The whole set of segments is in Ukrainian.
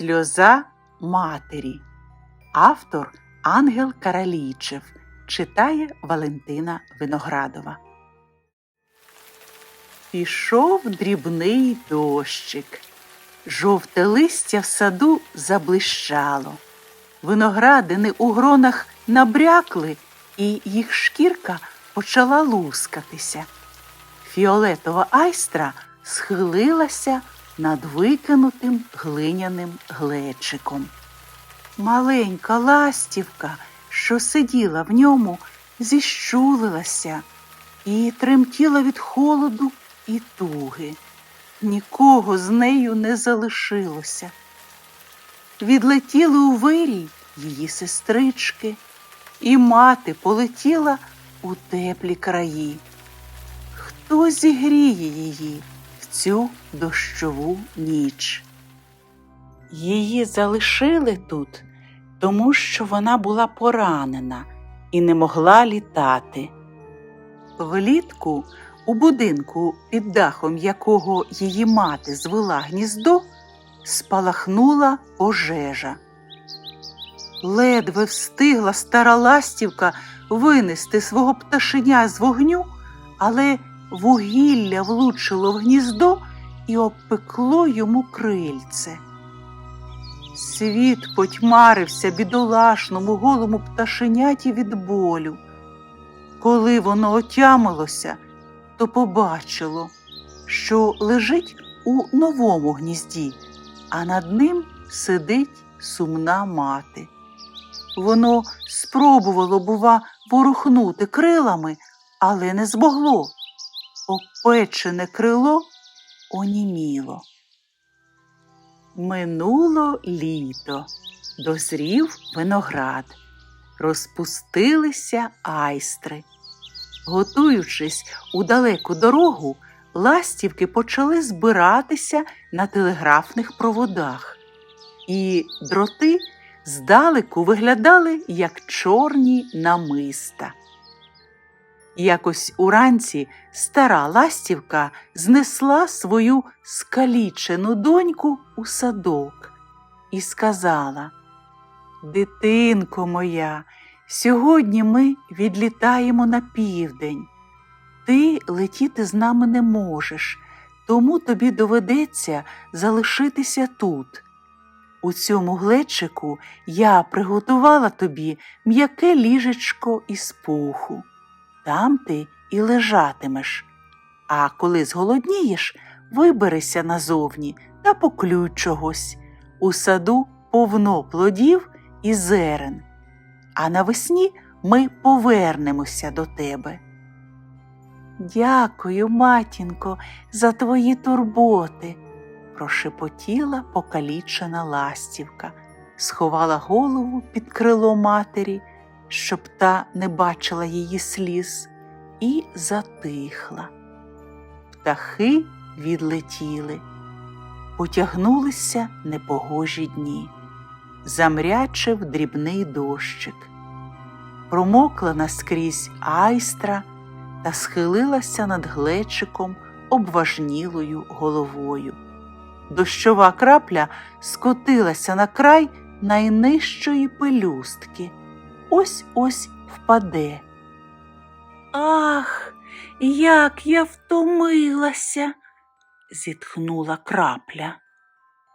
Сльоза матері. Автор Ангел Каралійчев. Читає Валентина Виноградова. Пішов дрібний дощик. Жовте листя в саду заблищало. Виноградини у гронах набрякли, і їх шкірка почала лускатися. Фіолетова айстра схилилася над викинутим глиняним глечиком. Маленька ластівка, що сиділа в ньому, зіщулилася і тремтіла від холоду і туги. Нікого з нею не залишилося. Відлетіли у вирій її сестрички, і мати полетіла у теплі краї. Хто зігріє її цю дощову ніч? Її залишили тут, тому що вона була поранена і не могла літати. Влітку у будинку, під дахом якого її мати звела гніздо, спалахнула пожежа. Ледве встигла стара ластівка винести свого пташеня з вогню, але вугілля влучило в гніздо і обпекло йому крильце. Світ потьмарився бідолашному голому пташеняті від болю. Коли воно отямилося, то побачило, що лежить у новому гнізді, а над ним сидить сумна мати. Воно спробувало, бува, ворухнути крилами, але не змогло. Опечене крило оніміло. Минуло літо, дозрів виноград, розпустилися айстри. Готуючись у далеку дорогу, ластівки почали збиратися на телеграфних проводах, і дроти здалеку виглядали як чорні намиста. Якось уранці стара ластівка знесла свою скалічену доньку у садок і сказала Дитинко моя, сьогодні ми відлітаємо на південь. Ти летіти з нами не можеш, тому тобі доведеться залишитися тут. У цьому глечику я приготувала тобі м'яке ліжечко із пуху. Там ти і лежатимеш. А коли зголоднієш, виберися назовні та поклюй чогось. У саду повно плодів і зерен. А навесні ми повернемося до тебе. Дякую, матінко, за твої турботи, прошепотіла покалічена ластівка, сховала голову під крило матері щоб та не бачила її сліз, і затихла. Птахи відлетіли, потягнулися непогожі дні, замрячив дрібний дощик, промокла наскрізь айстра та схилилася над глечиком обважнілою головою. Дощова крапля скотилася на край найнижчої пелюстки ось ось впаде. Ах, як я втомилася, зітхнула крапля.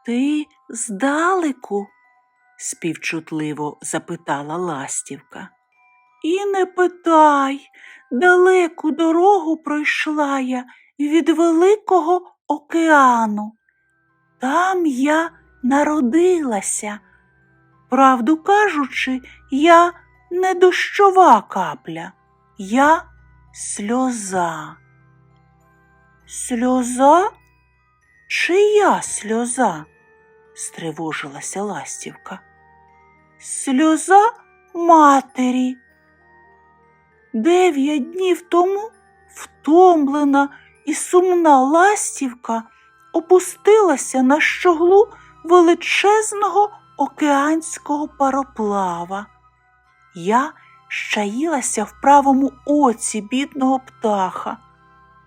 Ти здалеку? співчутливо запитала ластівка. І не питай, далеку дорогу пройшла я від Великого океану. Там я народилася. Правду кажучи, я не дощова капля, я сльоза. Сльоза? Чия сльоза? стривожилася ластівка. Сльоза матері. Дев'ять днів тому втомлена і сумна ластівка опустилася на щоглу величезного океанського пароплава. Я щаїлася в правому оці бідного птаха.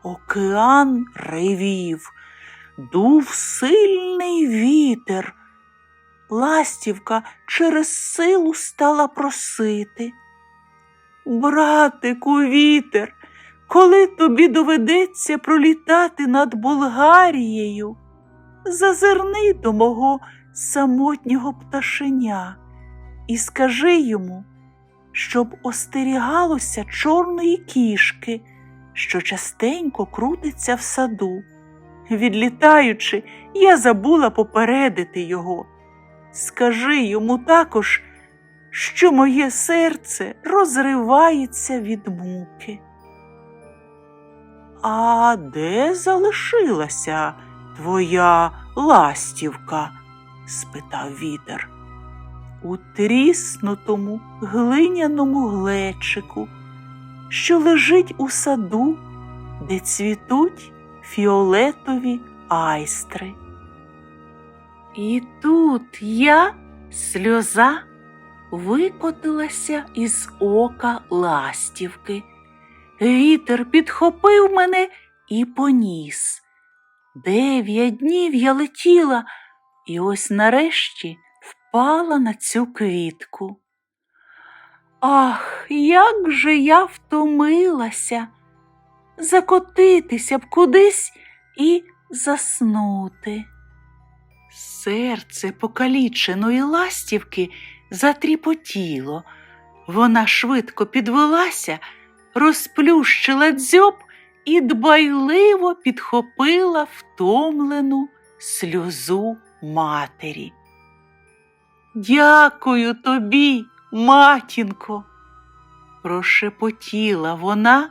Океан ревів, дув сильний вітер. ластівка через силу стала просити. Братику, вітер, коли тобі доведеться пролітати над Болгарією, зазирни до мого самотнього пташеня і скажи йому, щоб остерігалося чорної кішки, що частенько крутиться в саду. Відлітаючи, я забула попередити його. Скажи йому також, що моє серце розривається від муки. А де залишилася твоя ластівка? спитав вітер. У тріснутому глиняному глечику, що лежить у саду, де цвітуть фіолетові айстри. І тут я, сльоза, викотилася із ока ластівки. Вітер підхопив мене і поніс. Дев'ять днів я летіла, і ось нарешті впала на цю квітку. Ах, як же я втомилася закотитися б кудись і заснути. Серце покаліченої ластівки затріпотіло. Вона швидко підвелася, розплющила дзьоб і дбайливо підхопила втомлену сльозу матері. Дякую тобі, матінко, прошепотіла вона,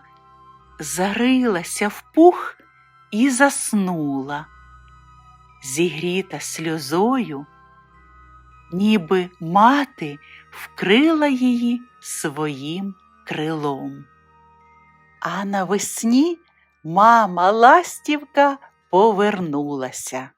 зарилася в пух і заснула, зігріта сльозою, ніби мати вкрила її своїм крилом. А навесні мама ластівка повернулася.